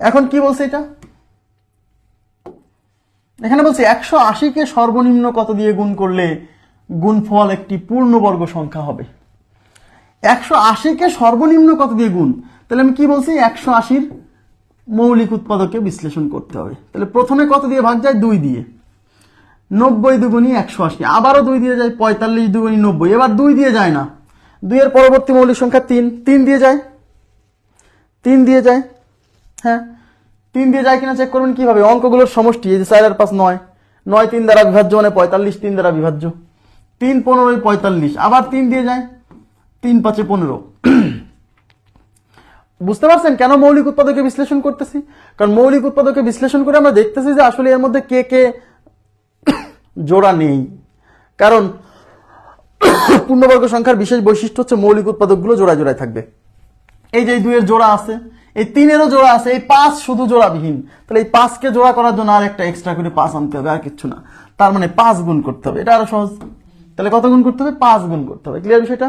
এখন কি বলছে এটা? এখানে বলছে, একশো আশিকে সর্বনিম্ন কত দিয়ে গুণ করলে গুণফল একটি পূর্ণবর্গ সংখ্যা হবে? একশো আশিকে সর্বনিম্ন কত দিয়ে গুণ? তাহলে আমি কি বলছি? একশো আশির মৌলিক উৎপাদকে বিশ্লেষণ করতে হবে। তাহলে প্রথমে কত দিয়ে ভাগ যায়? দুই দিয়ে। নব্বই দুগুণী একশো আশি। আবারও দুই দিয়ে যায়, পঁয়তাল্লিশ দুগুণী নব্বই। এবার দুই দিয়ে যায় না। দুইয়ের পরবর্তী মৌলিক সংখ্যা তিন। তিন দিয়ে যায়। তিন দিয়ে যায়। হ্যাঁ? তিন দিয়ে যায় কিনা চেক করবেন কীভাবে? অঙ্কগুলোর সমষ্টি, এই যে চার আর পাঁচ নয়। নয় তিন দ্বারা বিভাজ্য মানে পঁয়তাল্লিশ, তিন দ্বারা বিভাজ্য। তিন পনেরোই পঁয়তাল্লিশ, আবার তিন দিয়ে যায়? তিন পাঁচে পনেরো। বুঝতে পারছেন কেন মৌলিক উৎপাদকে বিশ্লেষণ করতেছি? কারণ মৌলিক উৎপাদকে বিশ্লেষণ করে আমরা দেখতেছি যে আসলে এর মধ্যে কে কে জোড়া নেই। কারণ পূর্ণবর্গ সংখ্যার বিশেষ বৈশিষ্ট্য হচ্ছে মৌলিক উৎপাদকগুলো জোড়ায় জোড়ায় থাকবে। এই যে দুইয়ের জোড়া আছে এই তিনেরও জোড়া আছে, এই পাঁচ শুধু জোড়াবিহীন। তাহলে এই পাঁচকে জোড়া করার জন্য আর একটা এক্সট্রা করে পাঁচ আনতে হবে, আর কিচ্ছু না। তার মানে পাঁচ গুণ করতে হবে, এটা আরও সহজ। তাহলে কত গুণ করতে হবে? পাঁচ গুণ করতে হবে। ক্লিয়ার বিষয়টা?